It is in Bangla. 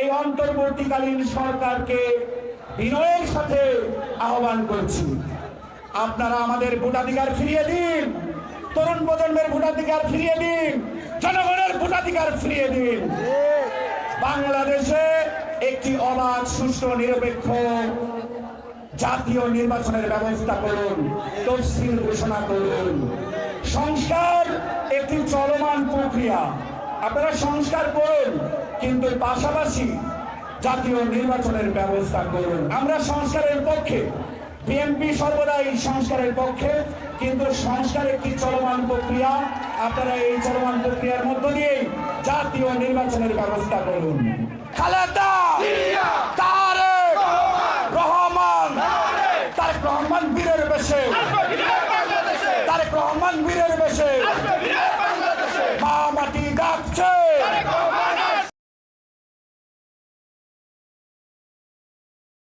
এই অন্তর্বর্তীকালীন সরকারকে বিনয়ের সাথে আহ্বান করছি। আপনারা আমাদের ভোটাধিকার ফিরিয়ে দিন, তরুণ প্রজন্মের ভোটাধিকার ফিরিয়ে দিন, জনগণের ভোটাধিকার ফিরিয়ে দিন। বাংলাদেশে একটি অবাধ, সুষ্ঠু, নিরপেক্ষ জাতীয় নির্বাচনের ব্যবস্থা করুন, তফসিল ঘোষণা করুন। সংস্কার একটি চলমান প্রক্রিয়া। আপনারা সংস্কার করুন। নির্বাচনের পাশাপাশি জাতীয় নির্বাচনের ব্যবস্থা করুন। আমরা সংস্কারের পক্ষে বিএনপি সর্বদা এই সংস্কারের পক্ষে, কিন্তু সংস্কার একটি চলমান প্রক্রিয়া? আপনারা এই চলমান প্রক্রিয়ার মধ্য দিয়ে জাতীয় নির্বাচনের ব্যবস্থা করুন। রহমান! তারেক রহমান বীরের বেশে। তারেক রহমান বীরের বেশে।